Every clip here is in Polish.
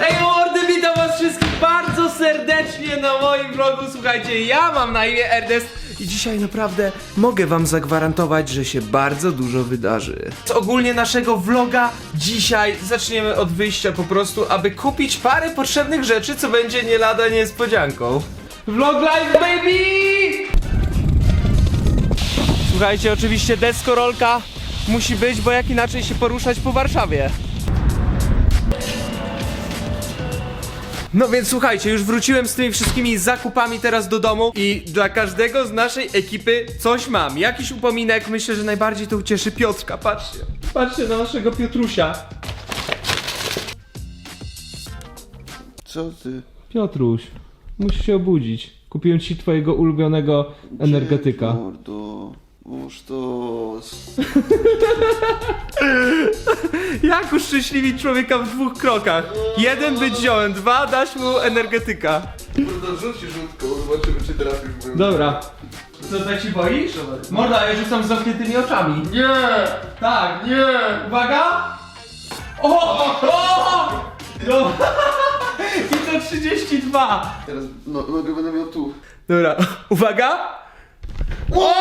Ej mordy, witam was wszystkich bardzo serdecznie na moim vlogu. Słuchajcie, ja mam na imię Ernest i dzisiaj naprawdę mogę wam zagwarantować, że się bardzo dużo wydarzy. Z ogólnie naszego vloga dzisiaj zaczniemy od wyjścia po prostu, aby kupić parę potrzebnych rzeczy, co będzie nie lada niespodzianką. Vlog live baby! Słuchajcie, oczywiście deskorolka musi być, bo jak inaczej się poruszać po Warszawie. No więc słuchajcie, już wróciłem z tymi wszystkimi zakupami teraz do domu i dla każdego z naszej ekipy coś mam. Jakiś upominek, myślę, że najbardziej to ucieszy Piotrka. Patrzcie, patrzcie na naszego Piotrusia. Co ty? Piotruś, musisz się obudzić. Kupiłem ci twojego ulubionego energetyka. Mordo, to... Jak uszczęśliwić człowieka w dwóch krokach? Jeden być ziołem, dwa dać mu energetyka. Mordo, rzuć rzutką, zobaczymy czy trafisz w moją... Dobra. Co, tak się boisz? Morda, ja rzucam z zamkniętymi oczami. Nie! Tak. Nie! Uwaga! O! o! No. I to 32. Teraz no, nogę będę miał tu. Dobra, uwaga! O!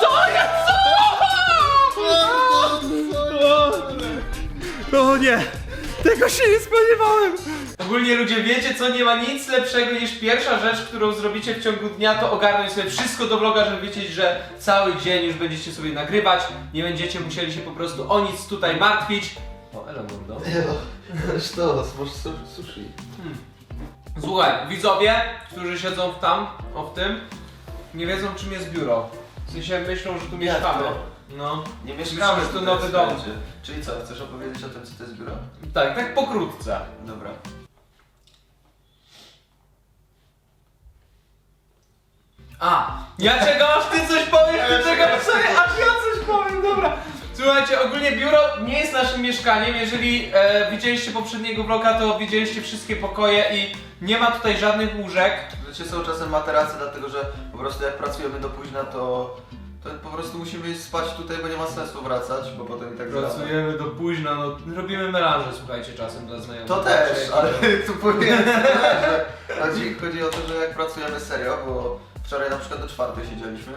Co jest? Co? O nie! Tego się nie spodziewałem! Ogólnie ludzie, wiecie co? Nie ma nic lepszego niż pierwsza rzecz, którą zrobicie w ciągu dnia, to ogarnąć sobie wszystko do vloga, żeby wiedzieć, że cały dzień już będziecie sobie nagrywać. Nie będziecie musieli się po prostu o nic tutaj martwić. O, elo mordo. Sztos, masz su- sushi. Słuchaj, widzowie, którzy siedzą w tam, o w tym, nie wiedzą czym jest biuro. W sensie myślą, że tu mieszkamy. No. Nie że to nowy dom. Czyli co, chcesz opowiedzieć o tym, co to jest biuro? Tak, tak pokrótce. Dobra. A, ja czego aż ty coś powiesz, ty czego sobie, aż ja coś powiem, dobra. Słuchajcie, ogólnie biuro nie jest naszym mieszkaniem. Jeżeli e, widzieliście poprzedniego vloga, to widzieliście wszystkie pokoje i nie ma tutaj żadnych łóżek. Wiecie, są czasem materace, dlatego że po prostu jak pracujemy do późna, to, to po prostu musimy iść spać tutaj, bo nie ma sensu wracać, bo potem i tak zrana. Pracujemy do późna, no robimy melanże, słuchajcie, czasem dla znajomych. To też, ale tu powiem, że chodzi, chodzi o to, że jak pracujemy serio, bo wczoraj na przykład do czwartej siedzieliśmy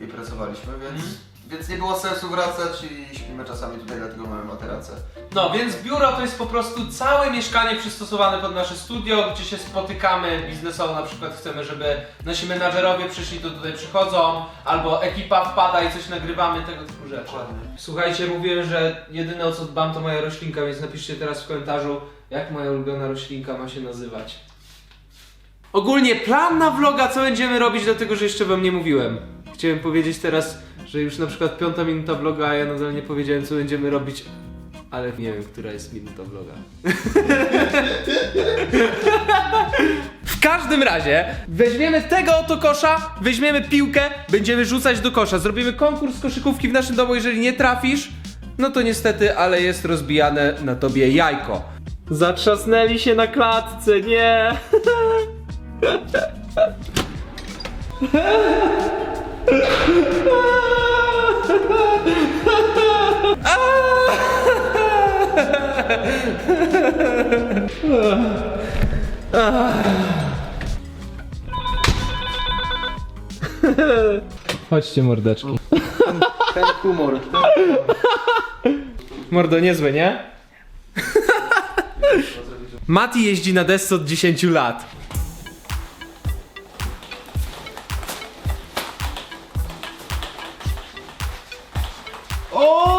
i pracowaliśmy, więc, Mhm. Więc nie było sensu wracać i śpimy czasami tutaj, dlatego mamy materacę. No, więc biuro to jest po prostu całe mieszkanie przystosowane pod nasze studio, gdzie się spotykamy biznesowo, na przykład chcemy, żeby nasi menadżerowie przyszli, to tutaj przychodzą, albo ekipa wpada i coś nagrywamy, tego typu rzeczy. Dokładnie. Słuchajcie, mówiłem, że jedyne o co dbam to moja roślinka, więc napiszcie teraz w komentarzu, jak moja ulubiona roślinka ma się nazywać. Ogólnie plan na vloga, co będziemy robić, dlatego że jeszcze wam nie mówiłem. Chciałem powiedzieć teraz, że już na przykład piąta minuta vloga, a ja nadal nie powiedziałem, co będziemy robić, ale nie wiem, która jest minuta vloga. W każdym razie weźmiemy tego oto kosza, weźmiemy piłkę, będziemy rzucać do kosza. Zrobimy konkurs koszykówki w naszym domu, jeżeli nie trafisz, no to niestety, ale jest rozbijane na tobie jajko. Zatrzasnęli się na klatce, nie. Chodźcie mordeczki. Ten humor. Mordo, niezłe, nie? Mati jeździ na desce od 10 lat. O,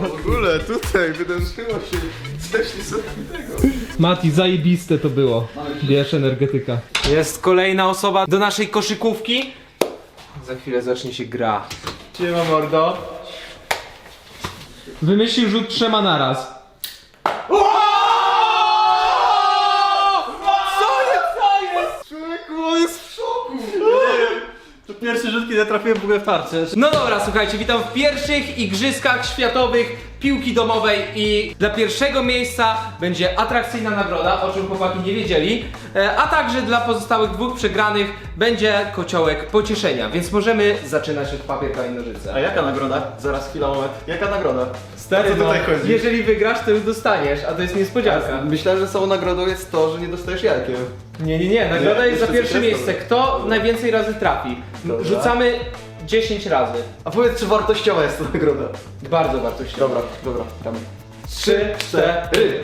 W ogóle tutaj wydarzyło się coś niesamowitego. Mati, zajebiste to było. Bierz energetyka. Jest kolejna osoba do naszej koszykówki. Za chwilę zacznie się gra. Siema mordo. Wymyślił rzut trzema naraz. Co jest, co jest? Człowieku, on jest w szoku! To pierwszy rzut, kiedy trafiłem w ogóle w tarczę. No dobra, słuchajcie, witam w pierwszych igrzyskach światowych piłki domowej i dla pierwszego miejsca będzie atrakcyjna nagroda, o czym chłopaki nie wiedzieli, e, a także dla pozostałych dwóch przegranych będzie kociołek pocieszenia, więc możemy zaczynać od papier, kamień, nożyce. A jaka nagroda? Zaraz, chwila, moment. Jaka nagroda? Stary, O co tutaj no, chodzi? jeżeli wygrasz, to już dostaniesz, a to jest niespodzianka. Myślałem, że samą nagrodą jest to, że nie dostajesz jajkiem. Nie, nie, nie, nagroda Nie, jest za jeszcze pierwsze jest miejsce. Kto najwięcej razy trafi? Dobra. Rzucamy 10 razy. A powiedz, czy wartościowa jest to nagroda? Bardzo wartościowa. Dobra, dobra, gramy. Trzy, cztery.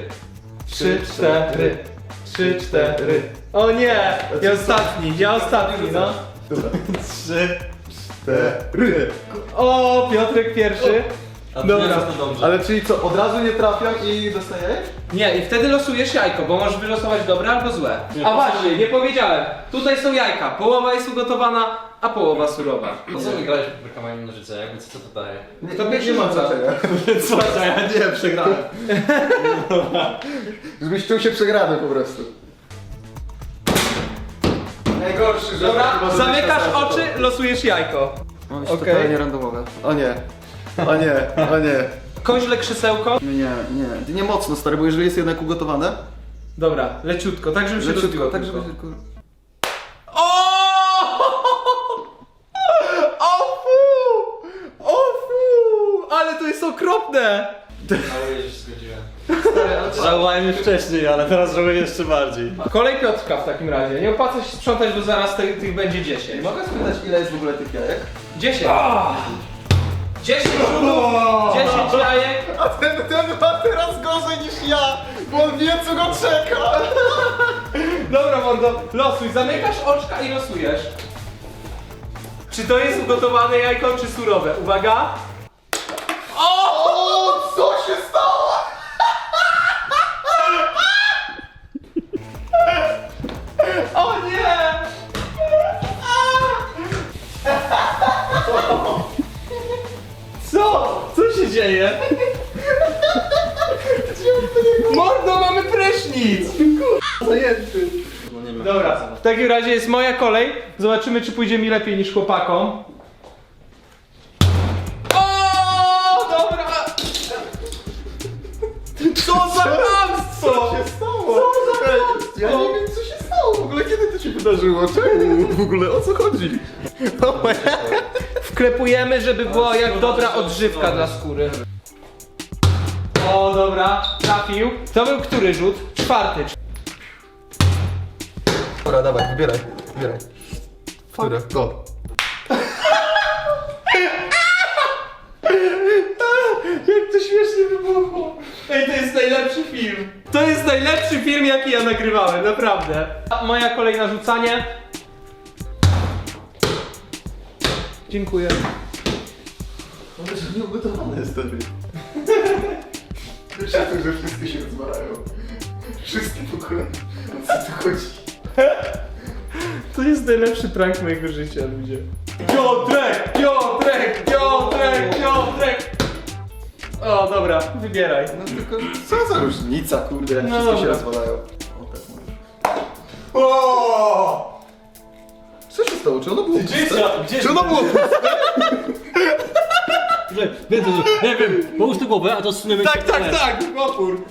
Trzy, cztery. Trzy, cztery. O nie! Ja ostatni, ja ostatni, no. Dobra. Trzy, cztery. O, Piotrek pierwszy. Dobra. Ale czyli co, od razu nie trafiam i dostaję? Nie, i wtedy losujesz jajko, bo możesz wylosować dobre albo złe. A właśnie, nie powiedziałem. Tutaj są jajka. Połowa jest ugotowana, a połowa surowa. Po co wygrałeś kamień nożyce? Jakby co to daje? Nie, To nie, pierwszy nie ma rzuca. Co, ja nie, przegrałem. Żebyś czuł się przegrany po prostu. Najgorszy, że Dobra, zamykasz oczy, losujesz jajko. Okej. totalnie randomowe. O nie. O nie, o nie. Koźle krzesełko. Nie, nie, nie. Nie mocno stary, bo jeżeli jest jednak ugotowane, Dobra, leciutko, tak żeby się leciutko, rozbiło tak żeby tylko. tylko... O! O fu! O fu! Ale to jest okropne! Ale już się zgodziłem. Żałowałem już wcześniej, ale teraz żałuję jeszcze bardziej. Kolej Piotrka w takim razie. Nie opłaca się sprzątać, bo zaraz tych, tych będzie 10. Mogę spytać ile jest w ogóle tych jajek? 10. 10 rzutów, 10 jajek. A ten, ten ma teraz gorzej niż ja, bo on wie co go czeka. Dobra mordo, losuj. Zamykasz oczka i losujesz. Czy to jest ugotowane jajko, czy surowe? Uwaga. O, co się dzieje? Mordo, mamy prysznic! Zajęty. Nie ma. Dobra, w takim razie jest moja kolej. Zobaczymy, czy pójdzie mi lepiej niż chłopakom. O, dobra! Co za chamstwo! Co się stało? Co za Ej, chamstwo! Ja nie wiem co się stało w ogóle, kiedy to się wydarzyło, czemu w ogóle, o co chodzi? Wklepujemy, żeby była jak dobra odżywka dla skóry. O, dobra, trafił. To był który rzut? Czwarty. Dobra, dawaj, wybieraj, wybieraj. Które? To. Jak to śmiesznie wybuchło. Ej, to jest najlepszy film. To jest najlepszy film, jaki ja nagrywałem, naprawdę. Moja kolejna rzucanie. Dziękuję. Ale że nieugotowane jest wtedy. Wiesz, jak to, że wszyscy się rozwalają. Wszyscy w ogóle. O co tu chodzi? To jest najlepszy prank mojego życia, ludzie. Piotrek! Piotrek! Piotrek! Piotrek! O, dobra, wybieraj. No tylko, co za różnica, kurde, jak No wszyscy się dobra. rozwalają. O, tak mówię. O! Co stało? Czy ono było puste? Gdzie Czy ono było puste? Wiem, to, nie wiem, połóż tę głowę, a to zsuniemy Tak, się tak, tak, opór.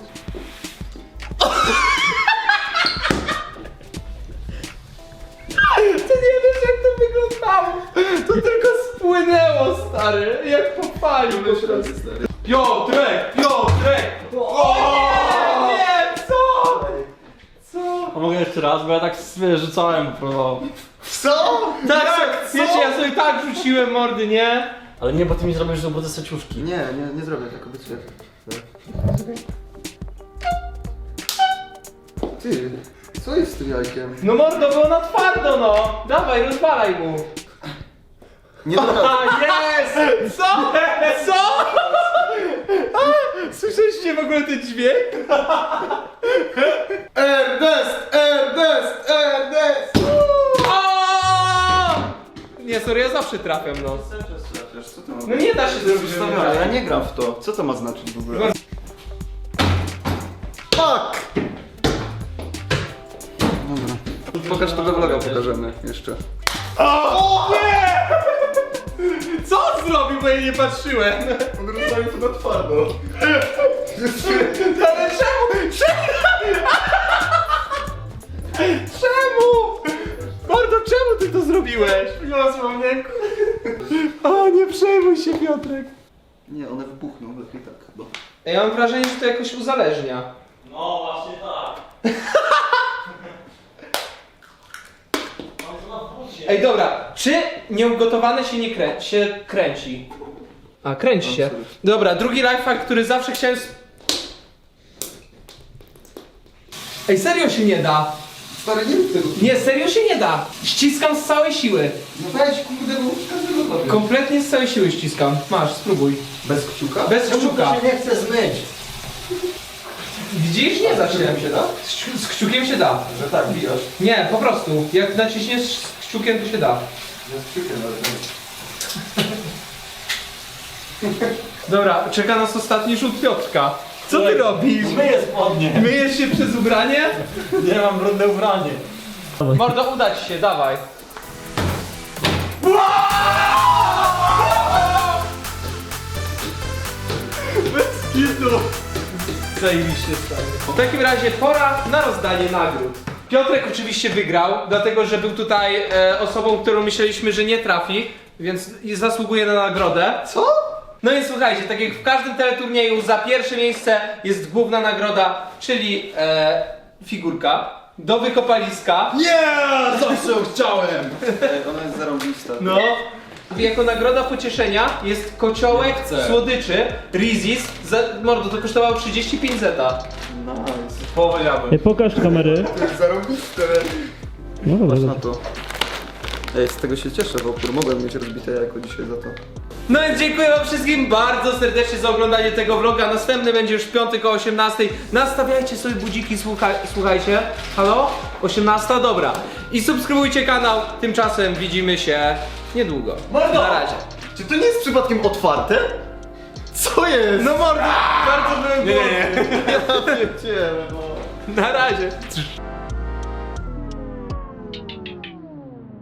Ty nie wiesz jak to wyglądało. To tylko spłynęło, stary, jak po fali. Piotrek, Piotrek! O nie, nie, co? Co? A mogę jeszcze raz, bo ja tak wiesz, rzucałem, próbował. Co? Tak, Jak? Co? wiecie, ja sobie tak rzuciłem mordy, nie? Ale nie, bo ty mi zrobisz robotę seciuszki. Nie, nie, nie zrobię tak, obiecuję. Ty, co jest z tym jajkiem? No mordo, było na twardo, no. Dawaj, rozwalaj mu. Nie dobra. A, jest! Co? Co? A, słyszeliście w ogóle ten dźwięk? Ernest! Ernest! Ernest! Nie, sorry, ja zawsze trafiam, no. Co to ma No nie da się zrobić, że ja nie gram w to. Co to ma znaczyć w ogóle? Fuck! Dobra. Pokaż tego vloga, pokażemy jeszcze. O nie! Co on zrobił? Bo ja nie patrzyłem. On rozstawił to na twardo. Ale czemu? Czemu? Ty to zrobiłeś? Wiosło mnie. O, nie przejmuj się, Piotrek. Nie, one wybuchną, lepiej tak chyba. Ja mam wrażenie, że to jakoś uzależnia. No właśnie tak. Mam to na bucie. Ej, dobra, czy nieugotowane się nie krę się kręci? A, kręci się. Dobra, drugi lifehack, który zawsze chciałem... Ej, serio się nie da. Stary, nie rób tego. Nie, serio się nie da. Ściskam z całej siły. No weź, kurde, bo każdego robię. Kompletnie z całej siły ściskam. Masz, spróbuj. Bez kciuka? Bez kciuka. nie chce zmyć. Widzisz? Nie da się. się da? Z, kciu- z kciukiem się da. Że tak, bijasz. Nie, po prostu. Jak naciśniesz z kciukiem, to się da. Z kciukiem ale Dobra, czeka nas ostatni rzut Piotrka. Co ty robisz? Myję spodnie. Myjesz się przez ubranie? Nie mam brudne ubranie. Mordo, uda ci się, dawaj. Bez kitu. Zajebiście stary. W takim razie pora na rozdanie nagród. Piotrek oczywiście wygrał, dlatego że był tutaj e, osobą, którą myśleliśmy, że nie trafi, więc zasługuje na nagrodę. Co? No i słuchajcie, tak jak w każdym teleturnieju za pierwsze miejsce jest główna nagroda, czyli e, figurka do wykopaliska. Nie! Zawsze ją chciałem! Ej, ona jest zarąbista. No. Jako nagroda pocieszenia jest kociołek chcę. słodyczy Rizis. Za, mordo, to kosztowało 35 zeta. Nice. Połowę jadłem. Pokaż kamery. To jest zarąbiste. No dobra, Na dobra. to. Ej, z tego się cieszę, bo opór mogłem mieć rozbite jajko dzisiaj za to. No więc dziękuję wam wszystkim bardzo serdecznie za oglądanie tego vloga. Następny będzie już w piątek o 18. Nastawiajcie sobie budziki, słuchaj, słuchajcie. Halo? 18? Dobra. I subskrybujcie kanał. Tymczasem widzimy się niedługo. Mordo! Na razie. Czy to nie jest przypadkiem otwarte? Co jest? No mordo, bardzo byłem głodny. Ja pierdzielę, no. Na razie.